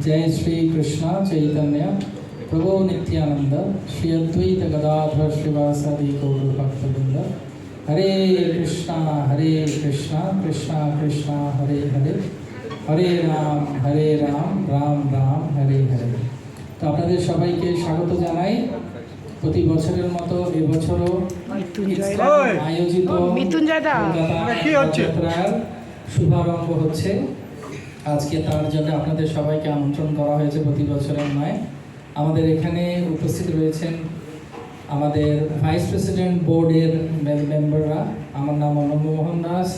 जगन्नाथाय ते नमः जय श्री कृष्ण चैतन्य प्रभु नित्यानंद श्री अद्वैत गदाधर श्रीवासादि गौर भक्तवृंद हरे कृष्णा हरे कृष्णा कृष्णा कृष्णा हरे हरे হরে রাম হরে রাম রাম রাম হরে হরে তো আপনাদের সবাইকে স্বাগত জানাই প্রতি বছরের মতো এবছরও ইসলাম আয়োজিত মৃত্যুঞ্জয় দা। কলকাতা কি হচ্ছে? রথযাত্রার শুভারম্ভ হচ্ছে আজকে তার জন্য আপনাদের সবাইকে আমন্ত্রণ করা হয়েছে প্রতি বছরের নয়। আমাদের এখানে উপস্থিত রয়েছেন আমাদের ভাইস প্রেসিডেন্ট বোর্ডের মেম্বাররা আমার নাম অনম্য মোহন দাস,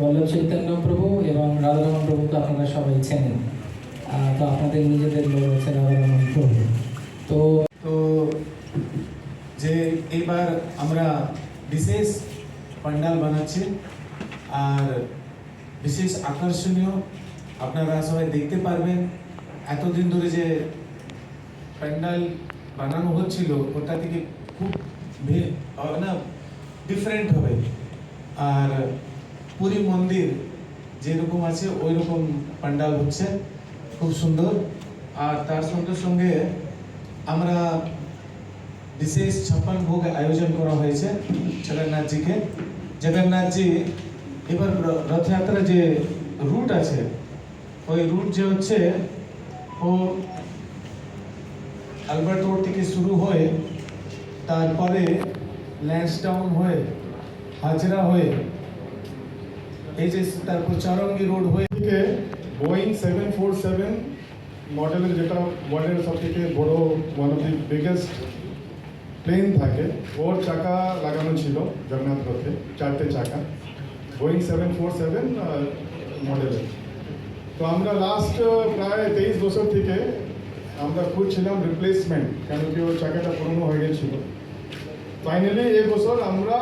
বল্লভ চৈতন্য প্রভু এবং রাধারমণ প্রভুকে আপনারা সবাই চেনেন। তো আপনাদের নিজেদের লোক হচ্ছে রাধারমণ প্রভু। তো তো যে এবার আমরা বিশেষ পান্ডাল বানাচ্ছি আর বিশেষ আকর্ষণীয় আপনারা সবাই দেখতে পারবেন, এতদিন ধরে যে প্যান্ডাল বানানো হচ্ছিল, ওটা থেকে খুব না ডিফারেন্ট হবে। আর পুরী মন্দির যেরকম আছে ওই রকম প্যান্ডাল হচ্ছে, খুব সুন্দর। আর তার সঙ্গে সঙ্গে আমরা বিশেষ ছাপ্পান ভোগ আয়োজন করা হয়েছে জগন্নাথজিকে। জগন্নাথজি এবার রথযাত্রা যে রুট আছে রুট যে হচ্ছে, ও আলবার্ট রোড থেকে শুরু হয়ে, তারপরে ল্যান্সডাউন হয়ে, হাজরা হয়ে এই যে তারপর চরঙ্গি রোড হয়ে থেকে বোয়িং সেভেন ফোর সেভেন মডেলের যেটা ওয়ার্ল্ডের সব থেকে বড় one of the biggest plane থাকে, ওর চাকা লাগানো ছিল জগন্নাথ রথে, চারটে চাকা। বোয়িং সেভেন ফোর সেভেন মডেলের তো আমরা লাস্ট প্রায় তেইশ বছর থেকে আমরা খুঁজছিলাম রিপ্লেসমেন্ট কেন কি ওর চাকাটা পুরনো হয়ে গেছিল। ফাইনালি এই বছর আমরা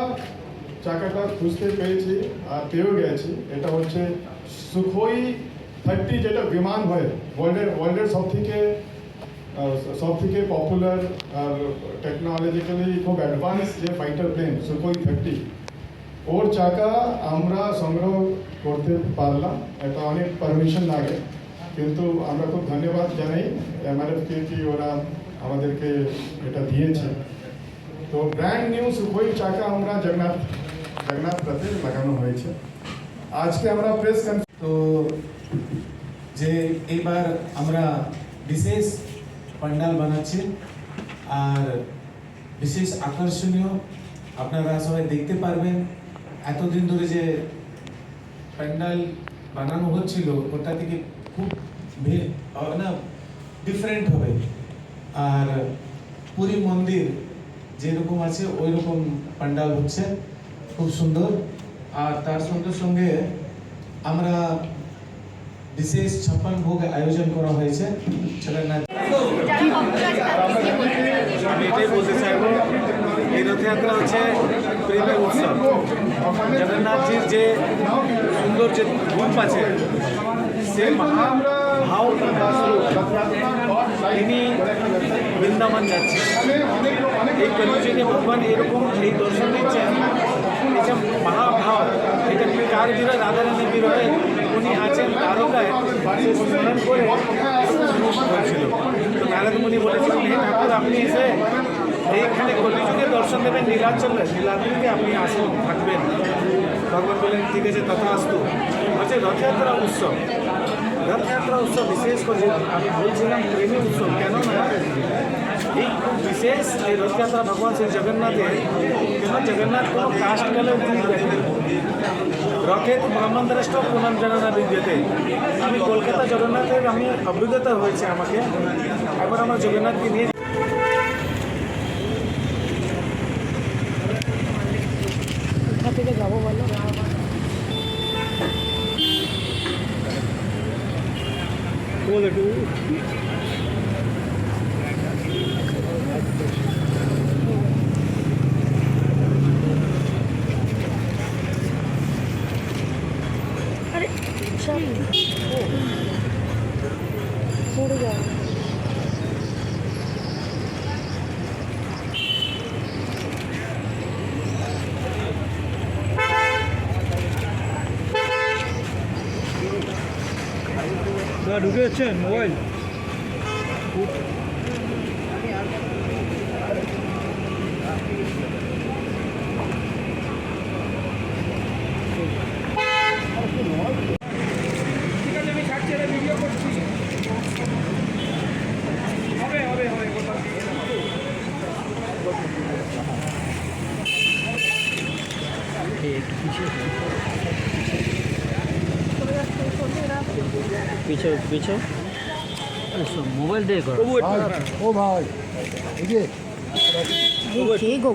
চাকাটা খুঁজতে পেয়েছি আর পেয়েও গেছি। এটা হচ্ছে সুখোই থার্টি যেটা বিমান হয় ওয়ার্ল্ডের ওয়ার্ল্ডের সব থেকে সব থেকে পপুলার আর টেকনোলজিক্যালি খুব অ্যাডভান্স যে ফাইটার প্লেন সুখোই থার্টি ওর চাকা আমরা সংগ্রহ করতে পারলাম। এটা অনেক পারমিশন লাগে। কিন্তু আমরা খুব ধন্যবাদ জানাই এমআরএফকে কি ওরা আমাদেরকে এটা দিয়েছে। তো ব্র্যান্ড নিউ সুখোই চাকা আমরা জগন্নাথ জগন্নাথ রথে লাগানো হয়েছে। আজকে আমরা প্রেস তো যে এইবার আমরা বিশেষ পান্ডাল বানাচ্ছি। আর বিশেষ আকর্ষণীয় আপনারা সবাই দেখতে পারবেন। এতদিন ধরে যে প্যান্ডাল বানানো হচ্ছিল ওটা থেকে খুব না ডিফারেন্ট হবে। আর পুরী মন্দির যেরকম আছে ওই রকম প্যান্ডাল হচ্ছে খুব সুন্দর। আর তার সঙ্গে সঙ্গে আমরা বিশেষ ছাপ্পান ভোগ আয়োজন করা হয়েছে জগন্নাথ আমি এটাই বলতে চাইব। এই রথযাত্রা হচ্ছে প্রেমের উৎসব। জগন্নাথজির যে সুন্দর যে রূপ আছে সে মহা তিনি বৃন্দাবন যাচ্ছেন। এই কলিযুগে ভগবান এরকম এই দর্শন দিচ্ছেন, এই যে মহাভাব, এটা কার বিরয় রাধারানী বিরয়ে উনি আছেন তারকায় স্মরণ করে হয়েছিল। তো নারদ মুনি বলেছিলেন, হে ঠাকুর, আপনি এসে এইখানে কলিযুগে দর্শন দেবেন, নীলাচলে নীলাদ্রিতে আপনি আসেন, থাকবেন। ভগবান বললেন, ঠিক আছে তথা আসতু হচ্ছে রথযাত্রা উৎসব। রথযাত্রা উৎসব বিশেষ করে, আমি বলছিলাম, প্রেমী উৎসব কেননা এই খুব বিশেষ এই রথযাত্রা ভগবান শ্রী জগন্নাথের, কেন জগন্নাথ কোনো কাস্ট কালেও তিনি দেখেন রথে তো ব্রাহ্মণ দ্রষ্ট পুনর্জননা বিদ্যতে। আমি কলকাতা জগন্নাথের আমি অভিজ্ঞতা হয়েছে আমাকে। একবার আমার জগন্নাথকে নিয়ে থেকে যাব বলো। আরে পড়ে যাবে। ঢুকে যাচ্ছেন মোবাইল? পিছে পিছে মোবাইল দিয়ে করো ও ভাই এই যে কে গো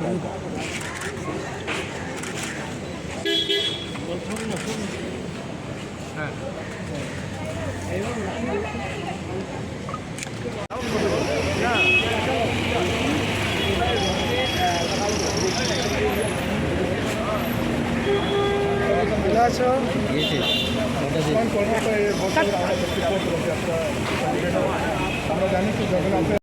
আমরা জানি জগন্নাথের